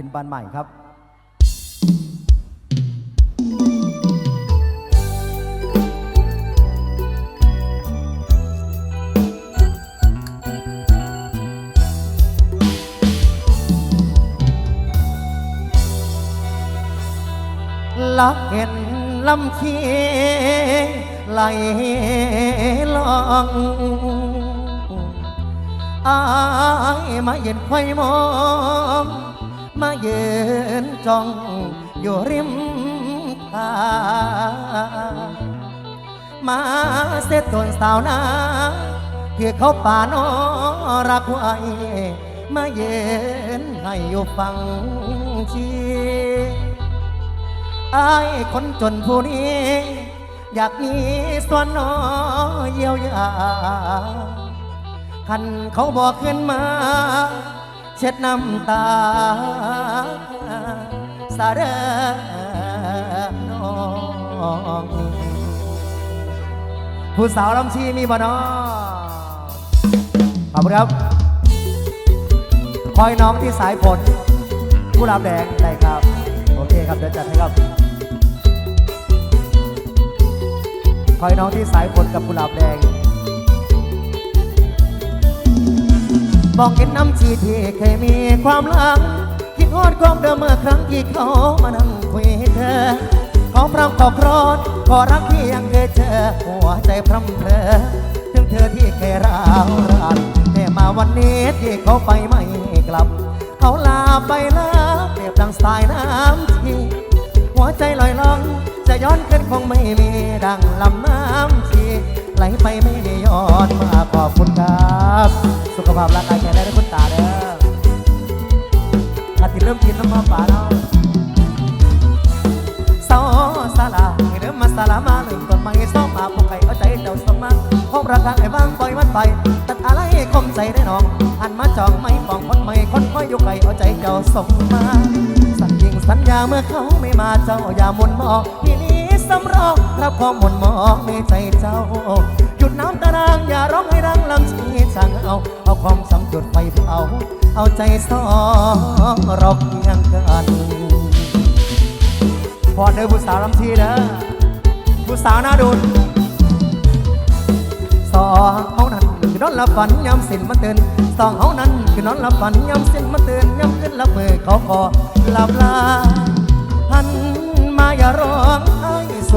ขึ้นบ้านใหม่ครับลักเห็นลำคีไหลลองอายมาเย็นคอยมอง มาเยืนจ้องอยู่ริมทางมาเสร็จตนสาวนาที่เขาป่านอรักไว้มาเย็นให้อยู่ฟังชีอายคนจนผู้นี้ อยากมีส่วนน้อยเยียวยาคันเขาบอกขึ้นมา เช็ดน้ำตา สาเดอน้องผู้สาวลำชีมีบ่น้องขอบคุณครับ คอยน้องที่สายฝนกุหลาบแดงได้ครับ โอเคครับ เดี๋ยวจัดให้ครับ คอยน้องที่สายฝนกับกุหลาบแดง บอกเห็นน้ำชีที่เคยมีความหลัง คิดฮอดความเดิมเมื่อครั้งที่เขามานั่งคุยเธอขอพรำขอพรอดขอรักที่ยังเคยเจอหัวใจพร่ำเพลอถึงเธอที่เคยร้าวรานแต่มาวันนี้ที่เขาไปไม่กลับ เขาลาไปแล้วเปรียบดังสายน้ำชีหัวใจลอยล่อง จะย้อนขึ้นคงไม่มีดังลำน้ำชี ไหลไปไม่ได้ย้อนมาขอบคุณครับ สุขภาพร่างกายแข็งแรงคุณตาเด้ออาทิตย์เริ่มกินน้ำมาป่าเราเศร้าสาลาให้เริ่มมาสาลามาเริ่มต้นใหม่ซ้อมมาพวกใครเอาใจเจ้าสมัครพบรักกันไอ้บ้างปล่อยมันไป ตัดอะไรคมใจได้น้องหันมาจองไม่ปองคนใหม่คนคอยอยู่ไกลเอาใจเจ้าส่งมาสัญญิงสัญญาเมื่อเขาไม่มาเจ้าอย่ามุนมองที่นี้ สำรองรับความหมุนมองในใจเจ้า หยุดน้ำตานางอย่าร้องให้รังลำชีช่างเอา เอาความสำจุดไฟเผาเอาใจสองเรอกยังกันพอเด้อผู้สาวลำชีเด้อผู้สาวหน้าดุนสองเขานั้นคือนอนหลับฝันยามสิ้นมาเตือนสองเขานั้นคือนอนหลับฝันยามสิ้นมาเตือนยามขึ้นรับมือเขาก็หลับลาหันมาอย่าร้อง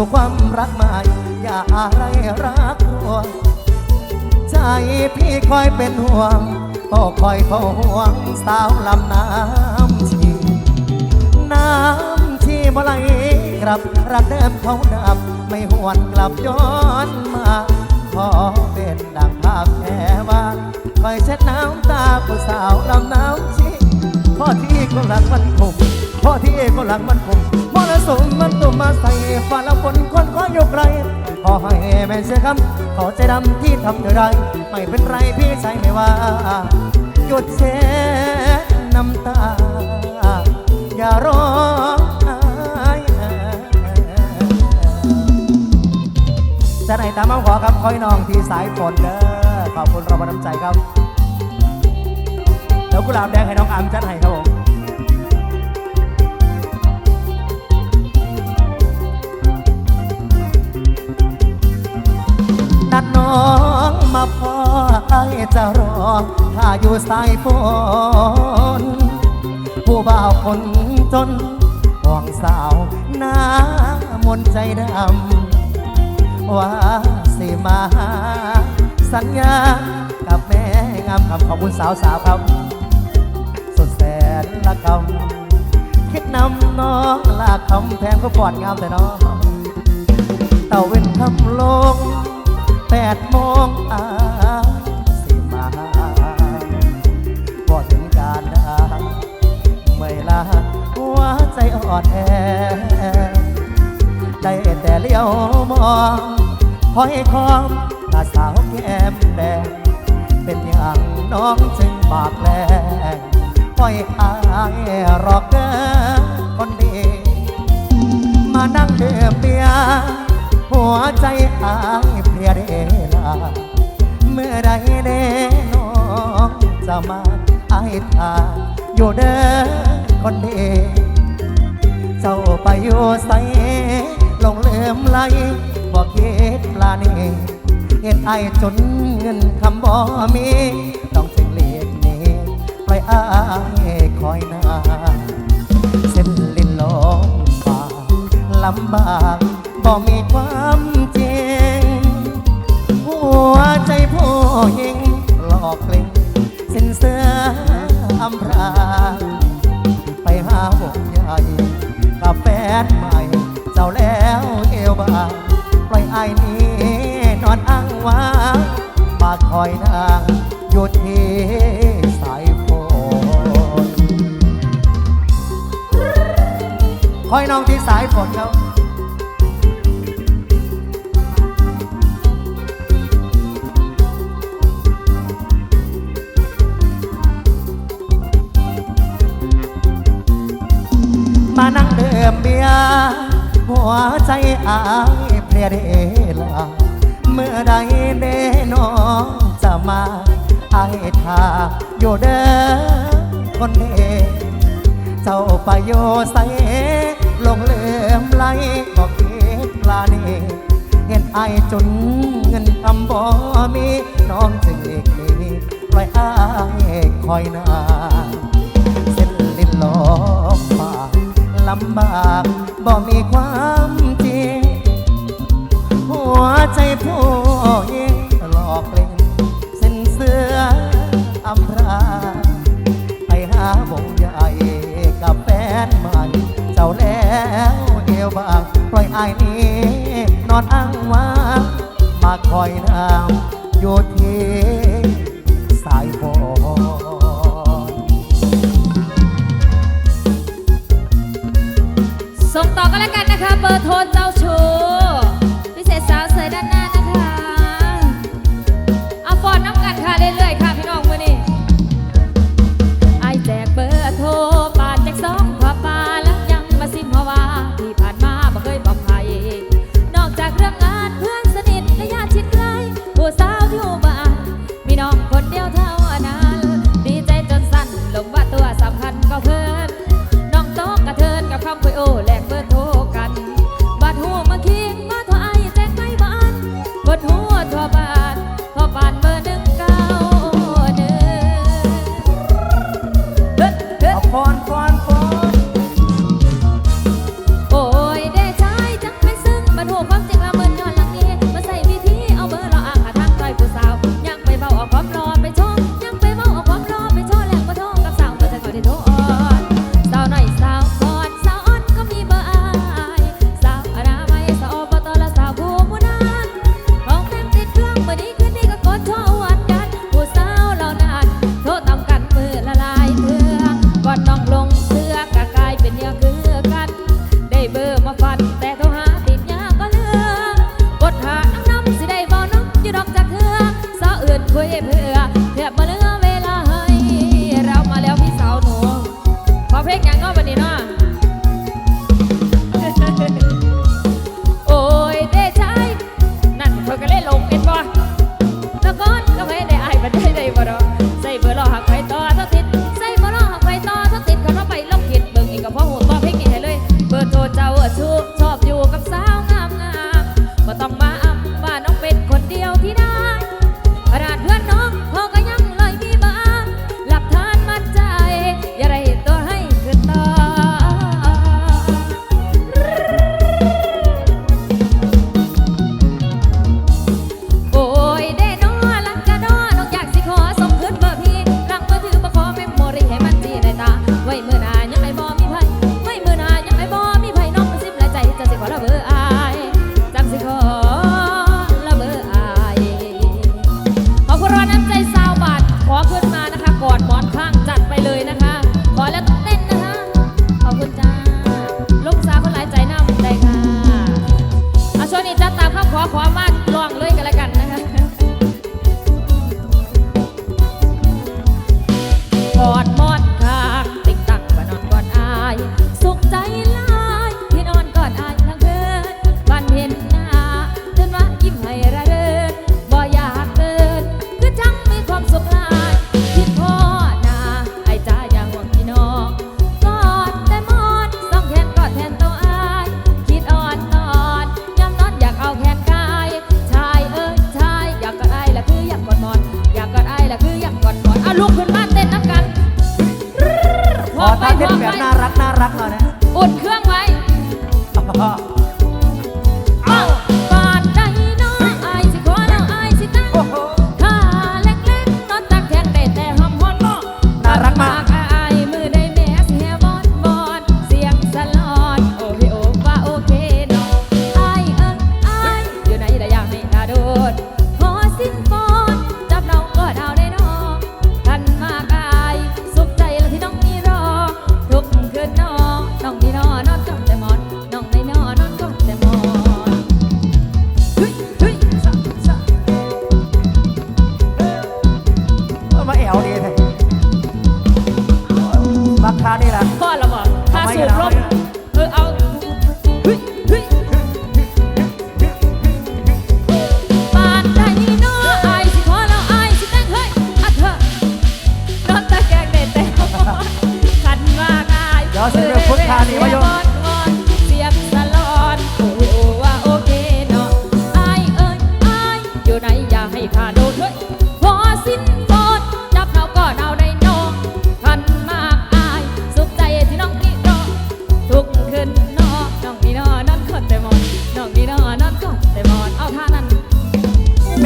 สู่ความรักใหม่ อย่าอะไรรักรวงใจพี่คอยเป็นห่วงก็คอยเฝ้าห่วงสาวลำน้ำชีน้ำที่บ่ไหลกลับรักเดิมเขาดับ ไม่หวนกลับย้อนมา ขอเป็นดังภาพแค่ว่าคอยเช็ดน้ำตาผู้สาวลำน้ำชีพ่อที่ก็หลังมันคง พ่อที่เอก็หลังมันคมมรสุมมันตุ่มมาใส่ฟ้าละฝนคนก็อยู่ไกลขอให้แม่เสียคำขอใจดำที่ทำเท่าไรไม่เป็นไรพี่ใจไม่ว่า หยุดเช็ดน้ำตา อย่าร้องไห้จะไหนตามมาขอครับคอยน้องที่สายฝนเด้อขอบคุณรางวัลน้ำใจครับเดี๋ยวกุหลาบแดงให้น้องอามจัดให้ครับผม นัดน้องมาพอให้จะรอ ถ้าอยู่สายฝนผู้บ่าวคนจนห่วงสาวหน้ามนใจดำ ว่าสิมา สัญญากับแม่งามคำขอบคุณสาวสาวครับสุดแสนละคำคิดนำน้องลาคำแทนก็ปอดงามแต่น้องเต่าเว้นคำลง แปดโมงอาสิมาพอถึงการดาไม่ลาหัวใจอ่อนแอได้แต่เลี้ยวมองคอยคอมตาสาวแก้มแดงเป็นอย่างน้องจึงบากแลงปล่อยอายรอกเกอคนดี มานั่งเดือเบีย หัวใจอายเพลียเดลา เมื่อใดเด้น้องจะมาอายทาอยู่เด้อคนเดีเจ้าไปอยู่ใสลงเลื่อมไหลบอกเฮ็ดปลานีเฮ็ดไอจนเงินคำบ่มี ต้องจึงเลียกหนี้ไปอายคอยหนาเส้นลินลมบากลำบาก บ่มีความจริง หัวใจผู้หญิงหลอกเล่งสินเสื้ออำพรางไปหาบกใหญ่กับแฟนใหม่ เจ้าแล้วเอวบางปล่อยไอ้นี้นอนอ้างว้างมาคอยนางอยู่ที่สายฝนคอยน้องที่สายฝนครับ มเบียร์หัวใจอายเพลียเดลาเมื่อใดเดน้องจะมาอายทาอยู่เด้อคนเดเจ้าไปโยใสลงเลื่อมไหลบอกเก็บปลาเนเห็นอายจนเงินคำบ่มีน้องจึงเอกนี้ปล่อยอายคอยนาน ลำบากบ่มีความจริง หัวใจผู้หญิงหลอกเล่นเส้นเสื้ออำพราไปหาวงใหญ่กับแฟนใหม่เจ้าแล้วเอวบางปล่อยอายนี้ นอนอ้างว้างมาคอยนางอยู่ที่ แล้วกัน